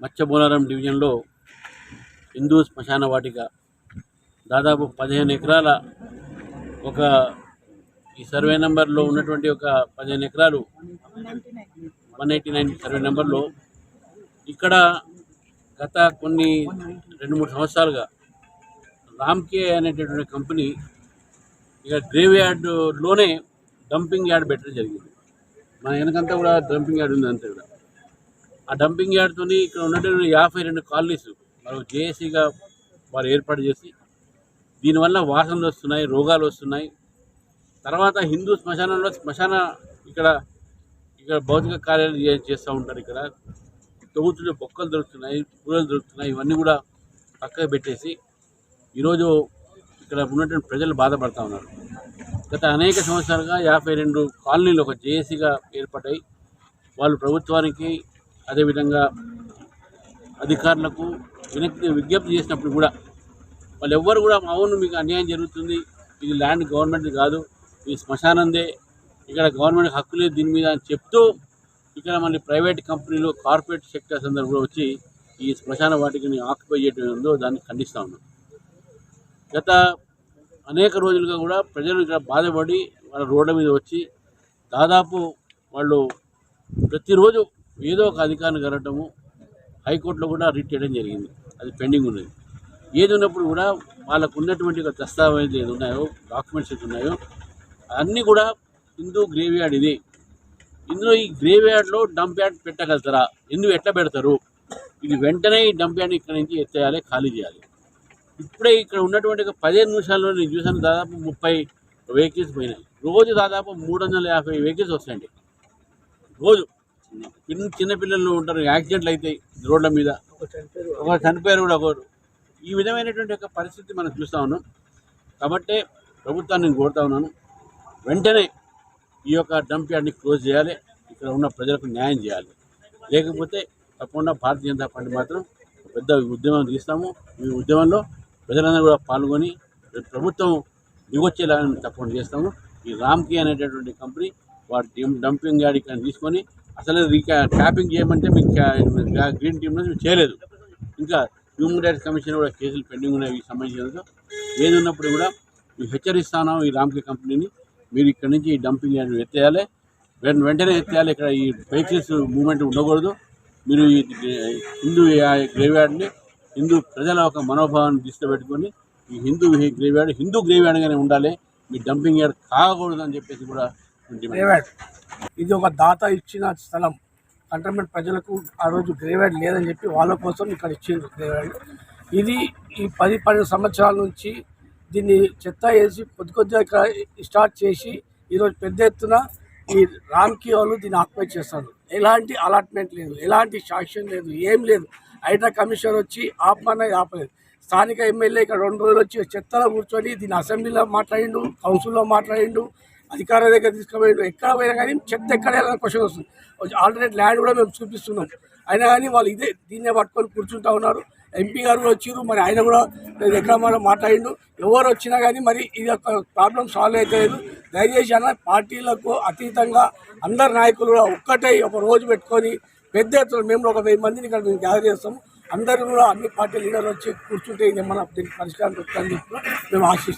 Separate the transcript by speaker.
Speaker 1: మత్స్యబోలారం డివిజన్లో హిందూ శ్మశాన వాటిక దాదాపు పదిహేను ఎకరాల ఒక ఈ సర్వే నెంబర్లో ఉన్నటువంటి ఒక పదిహేను ఎకరాలు వన్ ఎయిటీ నైన్ సర్వే నెంబర్లో ఇక్కడ గత కొన్ని రెండు మూడు సంవత్సరాలుగా రామ్కే అనేటటువంటి కంపెనీ ఇక గ్రేవ్ యార్డ్లోనే డంపింగ్ యార్డ్ పెట్టడం జరిగింది. మన వెనకంతా కూడా డంపింగ్ యార్డ్ ఉంది అంతే కూడా. ఆ డంపింగ్ యార్డ్తో ఇక్కడ ఉన్నటువంటి యాభై రెండు కాలనీస్ మనం జేఏసీగా వారు ఏర్పాటు చేసి దీనివల్ల వాసనలు వస్తున్నాయి రోగాలు వస్తున్నాయి. తర్వాత హిందూ శ్మశానంలో శ్మశాన ఇక్కడ ఇక్కడ భౌతిక కార్యాలు చేస్తూ ఉంటారు ఇక్కడ. తవ్వుతుంటే బొక్కలు దొరుకుతున్నాయి కూరలు దొరుకుతున్నాయి ఇవన్నీ కూడా పక్కకు పెట్టేసి ఈరోజు ఇక్కడ ఉన్నటువంటి ప్రజలు బాధపడుతూ ఉన్నారు. గత అనేక సంవత్సరాలుగా యాభై రెండు కాలనీలు ఒక జేఏసీగా ఏర్పడ్డాయి వాళ్ళు ప్రభుత్వానికి అదేవిధంగా అధికారులకు వినక్తి విజ్ఞప్తి చేసినప్పుడు కూడా వాళ్ళు ఎవ్వరు కూడా అవును మీకు అన్యాయం జరుగుతుంది. ఇది ల్యాండ్ గవర్నమెంట్ కాదు. ఇది శ్మశానందే. ఇక్కడ గవర్నమెంట్ హక్కు లేదు దీని మీద అని చెప్తూ ఇక్కడ మళ్ళీ ప్రైవేట్ కంపెనీలు కార్పొరేట్ సెక్టర్స్ అందరూ కూడా వచ్చి ఈ శ్మశాన వాటికని ఆక్యుపై చేయడం ఉందో దాన్ని ఖండిస్తూ ఉన్నాం. గత అనేక రోజులుగా కూడా ప్రజలు ఇక్కడ బాధపడి వాళ్ళ రోడ్ల మీద వచ్చి దాదాపు వాళ్ళు ప్రతిరోజు ఏదో ఒక అధికారిని కలగటము హైకోర్టులో కూడా రిట్ చేయడం జరిగింది. అది పెండింగ్ ఉన్నది. ఏది ఉన్నప్పుడు కూడా వాళ్ళకు ఉన్నటువంటి ఒక ఏది ఉన్నాయో డాక్యుమెంట్స్ ఏది ఉన్నాయో అన్నీ కూడా హిందూ గ్రేవ్ యార్డ్ ఇది. ఇందులో ఈ గ్రేవ్ యార్డ్లో డంప్ యార్డ్ పెట్టగలుగుతారా? ఎందుకు ఎట్లా పెడతారు? ఇది వెంటనే ఈ డంప్ యార్డ్ ఇక్కడ నుంచి ఎత్తేయాలి ఖాళీ చేయాలి. ఇప్పుడే ఇక్కడ ఉన్నటువంటి పదిహేను నిమిషాల్లో నేను చూసాను దాదాపు ముప్పై వెహికల్స్ పోయినాయి. రోజు దాదాపు మూడు వందల యాభై వెహికల్స్ వస్తాయండి. రోజు చిన్న చిన్నపిల్లలు ఉంటారు యాక్సిడెంట్లు అవుతాయి రోడ్ల మీద. ఒక చనిపోయారు కూడా ఒకరు. ఈ విధమైనటువంటి ఒక పరిస్థితి మనం చూస్తూ ఉన్నాం. కాబట్టి ప్రభుత్వాన్ని నేను కోరుతా ఉన్నాను వెంటనే ఈ యొక్క డంప్ యార్డ్ని క్లోజ్ చేయాలి. ఇక్కడ ఉన్న ప్రజలకు న్యాయం చేయాలి. లేకపోతే తప్పకుండా భారతీయ జనతా పార్టీ మాత్రం పెద్ద ఉద్యమం తీస్తాము. ఈ ఉద్యమంలో ప్రజలందరూ కూడా పాల్గొని ప్రభుత్వం దిగొచ్చేలాగా తప్పకుండా చేస్తాము. ఈ రామ్కి అనేటటువంటి కంపెనీ వారి డంపింగ్ యార్డ్ ఇక్కడ తీసుకొని అసలు రీకా ట్యాపింగ్ చేయమంటే మీకు గ్రీన్ టీమ్ నుంచి చేయలేదు. ఇంకా హ్యూమన్ రైట్స్ కమిషన్ కూడా కేసులు పెండింగ్ ఉన్నాయి సంబంధించినందుకు. ఏది ఉన్నప్పుడు కూడా మేము హెచ్చరిస్తాను ఈ రామ్కే కంపెనీని. మీరు ఇక్కడ నుంచి ఈ డంపింగ్ అనేది ఎత్తేయాలి. వెంటనే ఎత్తేయాలి. ఇక్కడ ఈ వెహికల్స్ మూమెంట్ ఉండకూడదు. మీరు ఈ హిందూ గ్రేవ్యార్డ్ని హిందూ ప్రజల ఒక మనోభావాన్ని దృష్టిలో పెట్టుకొని ఈ హిందూ గ్రేవ్యార్డ్ హిందూ గ్రేవ్యార్డ్గానే ఉండాలి. మీ డంపింగ్ యార్డ్ కాకూడదు అని చెప్పేసి కూడా మేము
Speaker 2: ఇది ఒక దాత ఇచ్చిన స్థలం. కంటోన్మెంట్ ప్రజలకు ఆ రోజు గ్రేవేడ్ లేదని చెప్పి వాళ్ళ కోసం ఇక్కడ ఇచ్చిండ్రు గ్రేవైడ్ ఇది ఈ పది పన్నెండు సంవత్సరాల నుంచి దీన్ని చెత్త వేసి కొద్ది కొద్దిగా స్టార్ట్ చేసి ఈరోజు పెద్ద ఎత్తున ఈ రామ్కి వాళ్ళు దీన్ని ఆక్యుపై చేస్తారు. ఎలాంటి అలాట్మెంట్ లేదు ఎలాంటి శాక్షన్ లేదు ఏం లేదు. హైడ్రా కమిషనర్ వచ్చి ఆపమన్నది ఆపలేదు. స్థానిక ఎమ్మెల్యే ఇక్కడ రెండు రోజులు వచ్చి చెత్తలో కూర్చొని దీన్ని అసెంబ్లీలో మాట్లాడిండు కౌన్సిల్లో మాట్లాడిండు. అధికారుల దగ్గర తీసుకుపోయిండు ఎక్కడ పోయినా కానీ చెత్త ఎక్కడ వెళ్ళాలని క్వశ్చన్ వస్తుంది. ఆల్టర్నేట్ ల్యాండ్ కూడా మేము చూపిస్తున్నాం. అయినా కానీ వాళ్ళు ఇదే దీన్నే పట్టుకొని కూర్చుంటా ఉన్నారు. ఎంపీ గారు కూడా మరి ఆయన కూడా ఎక్కడ మనం మాట్లాడిండు. ఎవరు వచ్చినా కానీ మరి ఇది ఒక ప్రాబ్లం సాల్వ్ అవుతలేదు దయచేసి అన్న పార్టీలకు అతీతంగా అందరు నాయకులు కూడా ఒక్కటే ఒక రోజు పెట్టుకొని పెద్ద ఎత్తున మేము ఒక వెయ్యి మందిని ఇక్కడ మేము గ్యాదర్ చేస్తాము అందరూ కూడా అన్ని పార్టీ లీడర్లు వచ్చి కూర్చుంటే ఇది మన దీనికి పరిష్కారం దొరుకుతుందని చెప్పి మేము ఆశిస్తాం